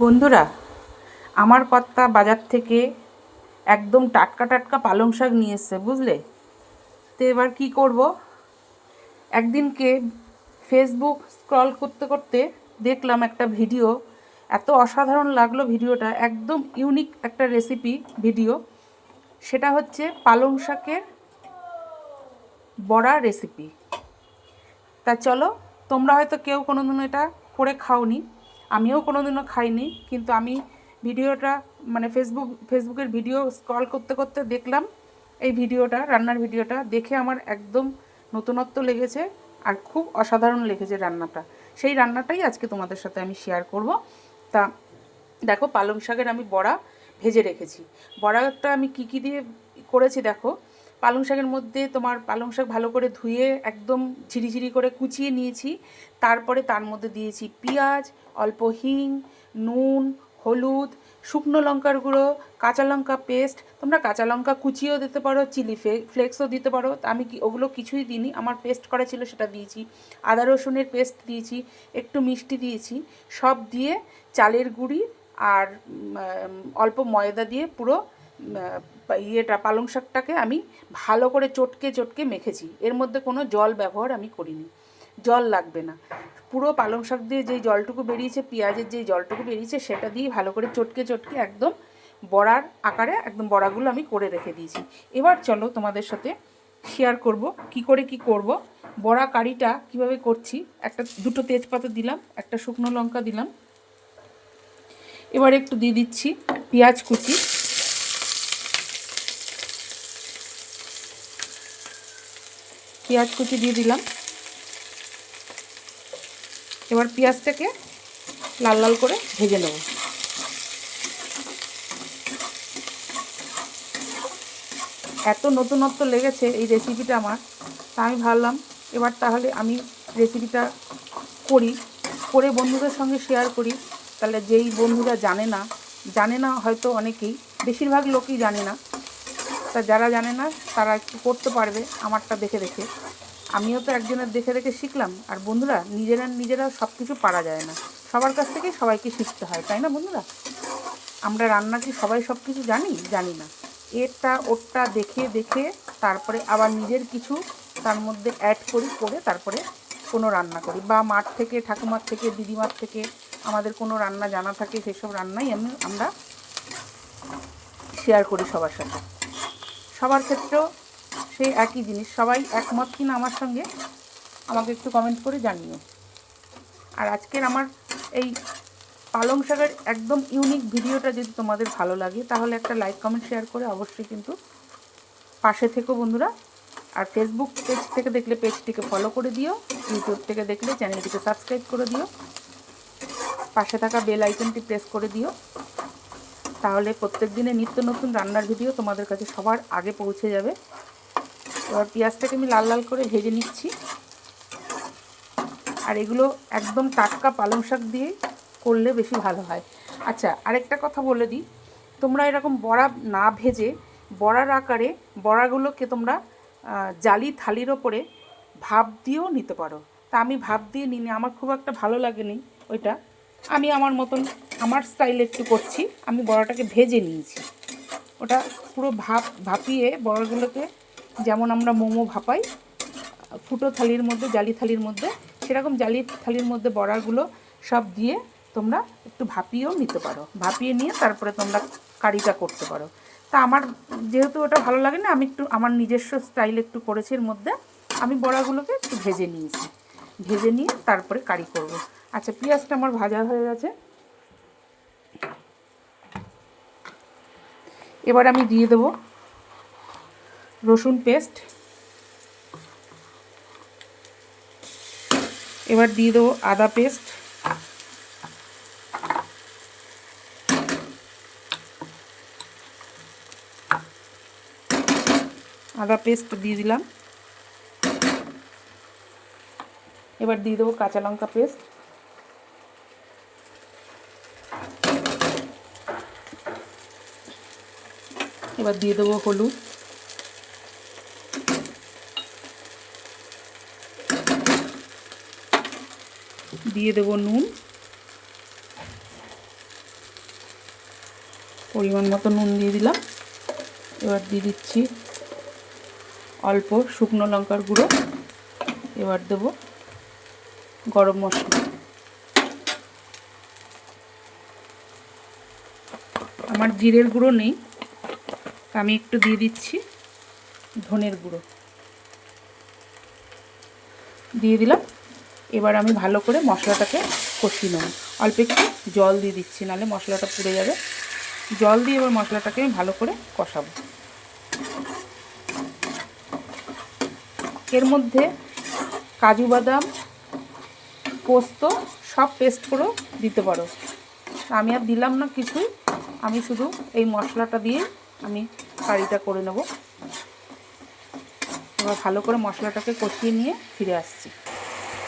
বন্ধুরা, আমার কর্তা বাজার থেকে একদম টাটকা টাটকা পালং শাক নিয়ে এসছে, বুঝলে? তো এবার কি করব? একদিনকে ফেসবুক স্ক্রল করতে করতে দেখলাম একটা ভিডিও এত অসাধারণ লাগল ভিডিওটা একদম ইউনিক একটা রেসিপি ভিডিও সেটা হচ্ছে পালং শাকের বড়া রেসিপি তা চলো, তোমরা হয়তো কেউ কোনোদিনও এটা করে খাওনি। আমিও কোনোদিনও খাইনি, কিন্তু আমি ভিডিওটা মানে ফেসবুক ফেসবুকের ভিডিও স্ক্রল করতে করতে দেখলাম, এই ভিডিওটা, রান্নার ভিডিওটা দেখে আমার একদম নতুনত্ব লেগেছে আর খুব অসাধারণ লেগেছে রান্নাটা। সেই রান্নাটাই আজকে তোমাদের সাথে আমি শেয়ার করব। তা দেখো, পালং শাকের আমি বড়া ভেজে রেখেছি। বড়াটা আমি কী কী দিয়ে করেছি দেখো পালং শাকের মধ্যে তোমার পালং শাক ভালো করে ধুয়ে একদম ঝিরিঝিরি করে কুচিয়ে নিয়েছি। তারপরে তার মধ্যে দিয়েছি পেঁয়াজ, অল্প হিং, নুন, হলুদ, শুকনো লঙ্কার গুঁড়ো, কাঁচা লঙ্কা পেস্ট। তোমরা কাঁচা লঙ্কা কুচিয়েও দিতে পারো, চিলি ফ্লেক্সও দিতে পারো। আমি কি ওগুলো কিছুই দিইনি, আমার পেস্ট করা ছিল সেটা দিয়েছি। আদা রসুনের পেস্ট দিয়েছি, একটু মিষ্টি দিয়েছি। সব দিয়ে চালের গুঁড়ি আর অল্প ময়দা দিয়ে পুরো ইয়েটা, পালং শাকটাকে আমি ভালো করে চটকে চটকে মেখেছি। এর মধ্যে কোনো জল ব্যবহার আমি করিনি। জল লাগবে না। পুরো পালং শাক দিয়ে যেই জলটুকু বেরিয়েছে, পেঁয়াজের যেই জলটুকু বেরিয়েছে, সেটা দিয়ে ভালো করে চটকে চটকে একদম বড়ার আকারে একদম বড়াগুলো আমি করে রেখে দিয়েছি। এবার চলো তোমাদের সাথে শেয়ার করব, কি করে কি করব। বড়া কারিটা কীভাবে করছি, একটা দুটো তেজপাতা দিলাম, একটা শুকনো লঙ্কা দিলাম। এবার একটু দিয়ে দিচ্ছি পেঁয়াজ কুচি। পেঁয়াজ কুচি দিয়ে দিলাম। এবার পেঁয়াজটাকে লাল লাল করে ভেজে নেব। এত নতুনত্ব লেগেছে এই রেসিপিটা আমার, তা আমি ভাবলাম এবার তাহলে আমি রেসিপিটা করি, করে বন্ধুদের সঙ্গে শেয়ার করি। তাহলে যেই বন্ধুরা জানে না জানে না হয়তো অনেকেই, বেশিরভাগ লোকই জানে না। তা যারা জানে না, তারা একটু করতে পারবে? আমারটা দেখে দেখে। আমিও তো একজনের দেখে দেখে শিখলাম। আর বন্ধুরা, নিজেরা নিজেরা সব কিছু পারা যায় না। সবার কাছ থেকে সবাইকে শিখতে হয়, তাই না বন্ধুরা? আমরা রান্না কি সবাই সব কিছু জানি? জানি না। এরটা ওরটা দেখে দেখে তারপরে আবার নিজের কিছু তার মধ্যে অ্যাড করি, করে তারপরে কোনো রান্না করি। বা মাঠ থেকে, ঠাকুমার থেকে, দিদিমার থেকে, আমাদের কোনো রান্না জানা থাকে, সেসব রান্নাই আমি, আমরা শেয়ার করি সবার সাথে। সবার ক্ষেত্রেও সেই একই জিনিস। সবাই একমত কিনা আমার সঙ্গে, আমাকে একটু কমেন্ট করে জানিও। আর আজকের আমার এই পালং শাকের একদম ইউনিক ভিডিওটা যদি তোমাদের ভালো লাগে, তাহলে একটা লাইক কমেন্ট শেয়ার করে অবশ্যই কিন্তু পাশে থেকো বন্ধুরা। আর ফেসবুক পেজ থেকে দেখলে পেজটিকে ফলো করে দিও। ইউটিউব থেকে দেখলে চ্যানেলটিকে সাবস্ক্রাইব করে দিও। পাশে থাকা বেল আইকনটি প্রেস করে দিও। তাহলে প্রত্যেক দিনে নিত্য নতুন রান্নার ভিডিও তোমাদের কাছে সবার আগে পৌঁছে যাবে। এবার পেঁয়াজটাকে আমি লাল লাল করে ভেজে নিচ্ছি। আর এগুলো একদম টাটকা পালং শাক দিয়ে করলে বেশি ভালো হয়। আচ্ছা আরেকটা কথা বলে দিই। তোমরা এরকম বড়া না ভেজে বড়ার আকারে বড়াগুলোকে তোমরা জালি থালির ওপরে ভাপ দিয়েও নিতে পারো। তা আমি ভাপ দিয়ে নিই আমার খুব একটা ভালো লাগেনি ওইটা। আমি আমার মতন আমার স্টাইলে একটু করছি। আমি বড়াটাকে ভেজে নিয়েছি। ওটা পুরো ভাপ, ভাপিয়ে বড়াগুলোকে যেমন আমরা মোমো ভাপাই, ফুটো থালির মধ্যে, জালি থালির মধ্যে, সেরকম জালি থালির মধ্যে বড়াগুলো সব দিয়ে তোমরা একটু ভাপিয়েও নিতে পারো। ভাপিয়ে নিয়ে তারপরে তোমরা কারিটা করতে পারো। তা আমার যেহেতু ওটা ভালো লাগে না, আমি একটু আমার নিজস্ব স্টাইল একটু করেছি এর মধ্যে, আমি বড়াগুলোকে একটু ভেজে নিয়েছি। ভেজে নিয়ে তারপরে কারি করব। আচ্ছা পেঁয়াজটা আমার ভাজা হয়ে গেছে। এবার আমি দিয়ে দেবো রসুন পেস্ট। এবার দিয়ে দেবো আদা পেস্ট। আদা পেস্ট দিয়ে দিলাম। এবার দিয়ে দেবো কাঁচা লঙ্কা পেস্ট। এবার দিয়ে দেবো হলুদ। দিয়ে দেবো নুন। পরিমাণ মতো নুন দিয়ে দিলাম। এবার দিয়ে দিচ্ছি অল্প শুকনো লঙ্কার গুঁড়ো। এবার দেব গরম মশলা। আমার জিরের গুঁড়ো নেই। আমি একটু দিয়ে দিচ্ছি ধনের গুঁড়ো। দিয়ে দিলাম। এবার আমি ভালো করে মশলাটাকে কষিয়ে নেব। অল্প একটু জল দিয়ে দিচ্ছি, নাহলে মশলাটা পুড়ে যাবে। জল দিয়ে এবার মশলাটাকে আমি ভালো করে কষাবো। এর মধ্যে কাজু বাদাম, পোস্ত সব পেস্ট করেও দিতে পারো। আমি আর দিলাম না কিছুই। আমি শুধু এই মশলাটা দিয়ে আমি কারিটা করে নেব। এবার ভালো করে মশলাটাকে কষিয়ে নিয়ে ফিরে আসছি।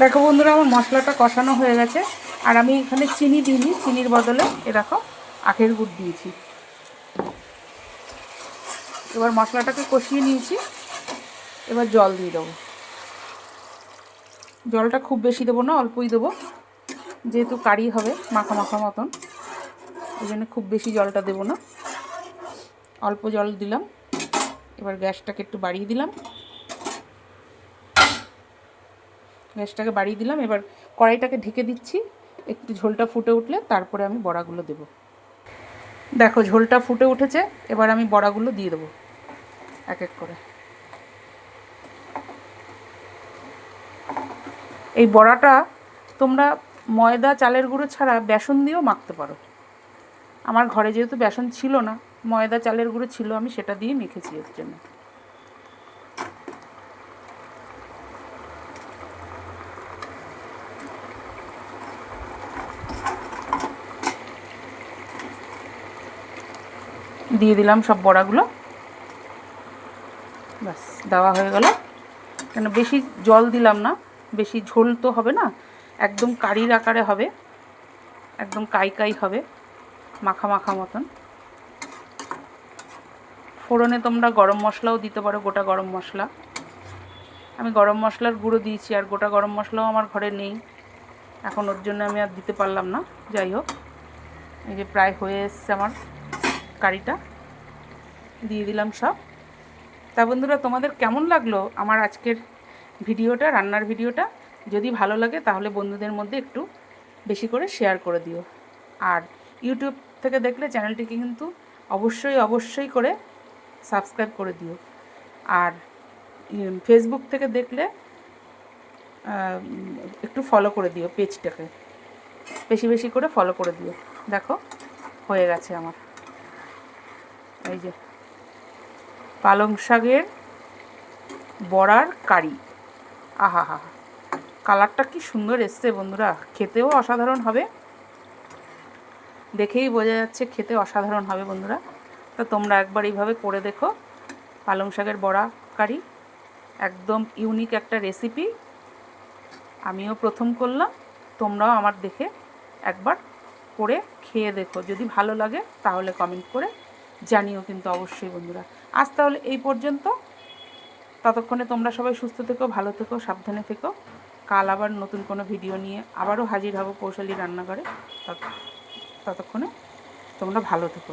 দেখো বন্ধুরা, আমার মশলাটা কষানো হয়ে গেছে। আর আমি এখানে চিনি দিইনি, চিনির বদলে এ দেখো আখের গুড় দিয়েছি। এবার মশলাটাকে কষিয়ে নিয়েছি। এবার জল দিয়ে দেবো। জলটা খুব বেশি দেবো না, অল্পই দেবো। যেহেতু কারি হবে, মাখা মাখা মতন। ওই জন্য খুব বেশি জলটা দেবো না। অল্প জল দিলাম। এবার গ্যাসটাকে একটু বাড়িয়ে দিলাম। গ্যাসটাকে বাড়িয়ে দিলাম। এবার কড়াইটাকে ঢেকে দিচ্ছি। একটু ঝোলটা ফুটে উঠলে তারপরে আমি বড়াগুলো দেবো। দেখো, ঝোলটা ফুটে উঠেছে। এবার আমি বড়াগুলো দিয়ে দেবো এক এক করে। এই বড়াটা তোমরা ময়দা, চালের গুঁড়ো ছাড়া বেসন দিয়েও মাখতে পারো। আমার ঘরে যেহেতু বেসন ছিল না ময়দা চালের গুঁড়ো ছিল, আমি সেটা দিয়ে মেখেছি এর জন্য। দিয়ে দিলাম সব বড়াগুলো। ব্যাস, দেওয়া হয়ে গেল। কেন বেশি জল দিলাম না, বেশি ঝোল তো হবে না, একদম কারির আকারে হবে, একদম কাই কাই হবে, মাখা মাখা মতন। ফোড়নে তোমরা গরম মশলাও দিতে পারো, গোটা গরম মশলা। আমি গরম মশলার গুঁড়ো দিয়েছি, আর গোটা গরম মশলাও আমার ঘরে নেই। এখন ওর জন্য আমি আর দিতে পারলাম না, যাই হোক। এই যে প্রায় হয়ে এসছে আমার কারিটা, দিয়ে দিলাম সব। তা বন্ধুরা, তোমাদের কেমন লাগল আমার আজকের ভিডিওটা, রান্নার ভিডিওটা? যদি ভালো লাগে, তাহলে বন্ধুদের মধ্যে একটু বেশি করে শেয়ার করে দিও। আর ইউটিউব থেকে দেখলে চ্যানেলটিকে কিন্তু অবশ্যই অবশ্যই করে সাবস্ক্রাইব করে দিও। আর ফেসবুক থেকে দেখলে একটু ফলো করে দিও পেজটাকে বেশি বেশি করে ফলো করে দিও। দেখো, হয়ে গেছে আমার। এই যে, পালং শাকের বড়ার কারি। আহা হা। কালারটা কি সুন্দর এসছে বন্ধুরা। খেতেও অসাধারণ হবে। দেখেই বোঝা যাচ্ছে খেতে অসাধারণ হবে বন্ধুরা। তো তোমরা একবার এইভাবে করে দেখো। পালং শাকের বড়া কারি, একদম ইউনিক একটা রেসিপি আমিও প্রথম করলাম, তোমরাও আমার দেখে একবার করে খেয়ে দেখো। যদি ভালো লাগে তাহলে কমেন্ট করে জানিও কিন্তু অবশ্যই বন্ধুরা। আজ তাহলে এই পর্যন্ত। ততক্ষণে তোমরা সবাই সুস্থ থেকো, ভালো থেকো, সাবধানে থেকো। কাল আবার নতুন কোনো ভিডিও নিয়ে আবারও হাজির হব কৌশলী রান্নাঘরে। ততক্ষণে তোমরা ভালো থেকো।